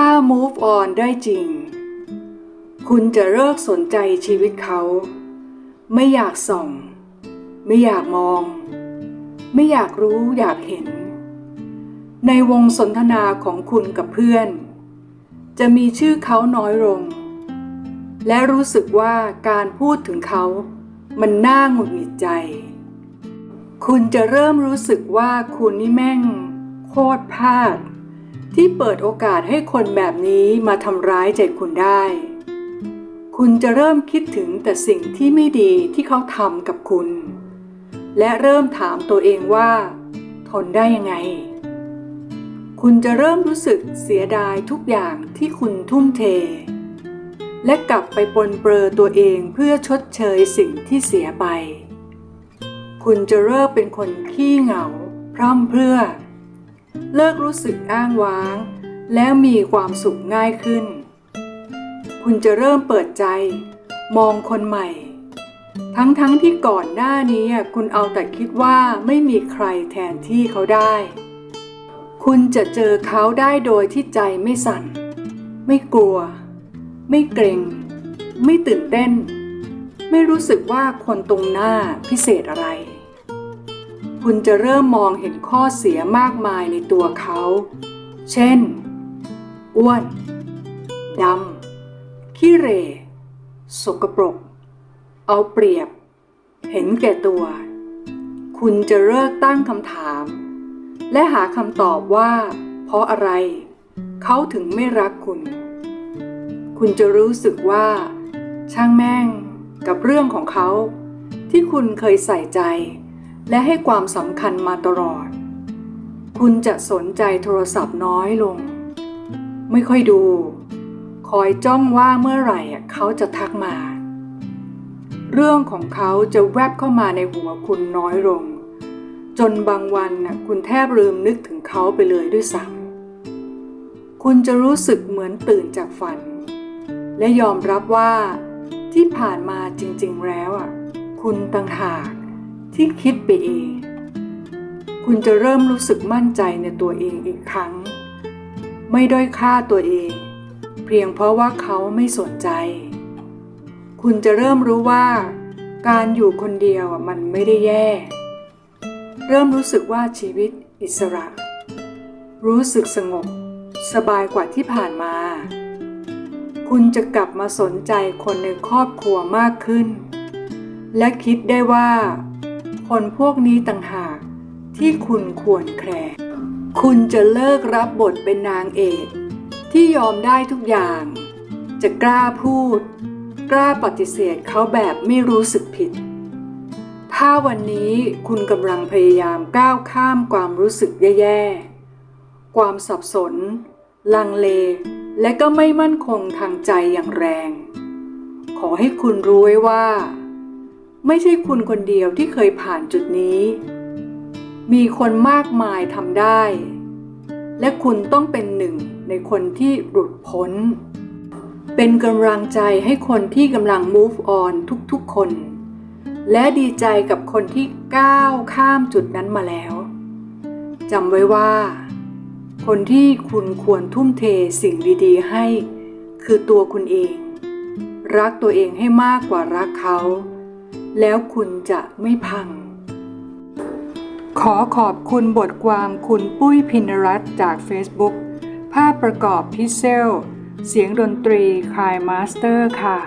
ถ้า move on ได้จริง คุณจะเลิกสนใจชีวิตเขา ไม่อยากส่อง ไม่อยากมอง ไม่อยากรู้อยากเห็น ในวงสนทนาของคุณกับเพื่อน จะมีชื่อเขาน้อยลง และรู้สึกว่าการพูดถึงเขามันน่าหงุดหงิดใจ คุณจะเริ่มรู้สึกว่าคุณนี่แม่ง โคตรพลาด ที่เปิดโอกาสให้คนแบบนี้มาทำร้ายใจคุณได้ คุณจะเริ่มคิดถึงแต่สิ่งที่ไม่ดีที่เขาทำกับคุณ และเริ่มถามตัวเองว่า ทนได้ยังไง คุณจะเริ่มรู้สึกเสียดายทุกอย่างที่คุณทุ่มเท และกลับไปปนเปลือตัวเองเพื่อชดเชยสิ่งที่เสียไป คุณจะเลิกเป็นคนขี้เหงา พร่ำเพรื่อ เลิกรู้สึกอ้างว้าง แล้วมีความสุขง่ายขึ้น คุณจะเริ่มเปิดใจ มองคนใหม่ ทั้งๆทที่ก่อนหน้านี้คุณเอาแต่คิดว่าไม่มีใครแทนที่เขาได้ คุณจะเจอเขาได้โดยที่ใจไม่สั่น ไม่กลัว ไม่เกรงไม่ตื่นเต้น ไม่รู้สึกว่าคนตรงหน้าพิเศษอะไร คุณจะเริ่มมองเห็นข้อเสียมากมายในตัวเขา เช่น อ้วน ดำ ขี้เหร่ สกปรก เอาเปรียบ เห็นแก่ตัว คุณจะเลิกตั้งคำถาม และหาคำตอบว่า เพราะอะไร เขาถึงไม่รักคุณ คุณจะรู้สึกว่า ช่างแม่งกับเรื่องของเขา ที่คุณเคยใส่ใจ และให้ความสำคัญมาตลอด คุณจะสนใจโทรศัพท์น้อยลง ไม่ค่อยดู คอยจ้องว่าเมื่อไหร่เขาจะทักมา เรื่องของเขาจะแวบเข้ามาในหัวคุณน้อยลง จนบางวันคุณแทบลืมนึกถึงเขาไปเลยด้วยซ้ำคุณจะรู้สึกเหมือนตื่นจากฝัน และยอมรับว่าที่ผ่านมาจริง ๆ แล้วอะ คุณต่างหาก ที่คิดไปเอง คุณจะเริ่มรู้สึกมั่นใจในตัวเองอีกครั้ง ไม่ด้อยค่าตัวเอง เพียงเพราะว่าเขาไม่สนใจ คุณจะเริ่มรู้ว่า การอยู่คนเดียวมันไม่ได้แย่ เริ่มรู้สึกว่าชีวิตอิสระ รู้สึกสงบ สบายกว่าที่ผ่านมา คุณจะกลับมาสนใจคนในครอบครัวมากขึ้นและคิดได้ว่า คนพวกนี้ต่างหากที่คุณควรแคร์คุณจะเลิกรับบทเป็นนางเอกที่ยอมได้ทุกอย่าง จะกล้าพูด กล้าปฏิเสธเขาแบบไม่รู้สึกผิด ถ้าวันนี้คุณกำลังพยายามก้าวข้ามความรู้สึกแย่ๆ ความสับสน ลังเล และก็ไม่มั่นคงทางใจอย่างแรง ขอให้คุณรู้ไว้ว่า ไม่ใช่คุณคนเดียวที่เคยผ่านจุดนี้ มีคนมากมายทำได้ และคุณต้องเป็นหนึ่งในคนที่หลุดพ้น เป็นกำลังใจให้คนที่กำลัง move on ทุกๆคน และดีใจกับคนที่ก้าวข้ามจุดนั้นมาแล้วจำไว้ว่า คนที่คุณควรทุ่มเทสิ่งดีๆให้ คือตัวคุณเอง รักตัวเองให้มากกว่ารักเขา แล้วคุณจะไม่พัง ขอขอบคุณบทความคุณปุ้ยพินรัตจาก Facebook ภาพประกอบพิเซล เสียงดนตรีคายมาสเตอร์ค่ะ